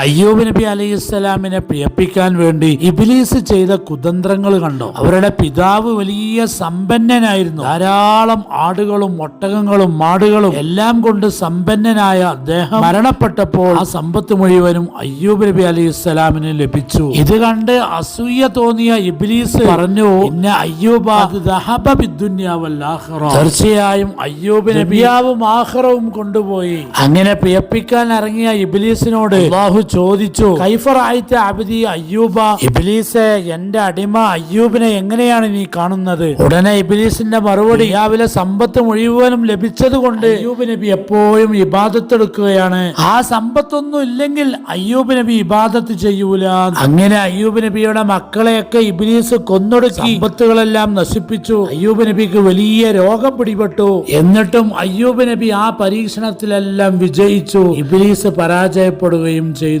അയ്യൂബ് നബി അലൈഹി സ്വലാമിനെ പ്രിയപ്പിക്കാൻ വേണ്ടി ഇബിലീസ് ചെയ്ത കുതന്ത്രങ്ങൾ കണ്ടോ? അവരുടെ പിതാവ് വലിയ സമ്പന്നനായിരുന്നു. ധാരാളം ആടുകളും ഒട്ടകങ്ങളും മാടുകളും എല്ലാം കൊണ്ട് സമ്പന്നനായ അദ്ദേഹം മരണപ്പെട്ടപ്പോൾ ആ സമ്പത്ത് മുഴുവനും അയ്യൂബ് നബി അലൈഹി സ്വലാമിന് ലഭിച്ചു. ഇത് കണ്ട് അസൂയ തോന്നിയ ഇബിലീസ് പറഞ്ഞു പിന്നെ അയ്യൂബ അത് ദഹബ ബിദ്ദുന്യാവൽ ആഖിറ." തീർച്ചയായും അയ്യൂബ് നബിയാവും ആഹ്റവും കൊണ്ടുപോയി. അങ്ങനെ പ്രിയപ്പിക്കാൻ ഇറങ്ങിയ ഇബിലീസിനോട് അള്ളാഹു ചോദിച്ചു കൈഫറായിത്തെ അബിദി അയ്യൂബ ഇബിലീസെ എന്റെ അടിമ അയ്യൂബിനെ എങ്ങനെയാണ് നീ കാണുന്നത്? ഉടനെ ഇബിലീസിന്റെ മറുപടി രാവിലെ സമ്പത്ത് മുഴുവനും ലഭിച്ചത് കൊണ്ട് അയ്യൂബ് നബി എപ്പോഴും ഇബാദത്തെടുക്കുകയാണ് ആ സമ്പത്തൊന്നും ഇല്ലെങ്കിൽ അയ്യൂബ് നബി ഇബാദത്ത് ചെയ്യൂല. അങ്ങനെ അയ്യൂബ് നബിയുടെ മക്കളെയൊക്കെ ഇബിലീസ് കൊന്നൊടുക്കി സമ്പത്തുകളെല്ലാം നശിപ്പിച്ചു. അയ്യൂബ് നബിക്ക് വലിയ രോഗം പിടിപെട്ടു. എന്നിട്ടും അയ്യൂബ് നബി ആ പരീക്ഷണത്തിലെല്ലാം വിജയിച്ചു. ഇബിലീസ് പരാജയപ്പെടുകയും ചെയ്തു.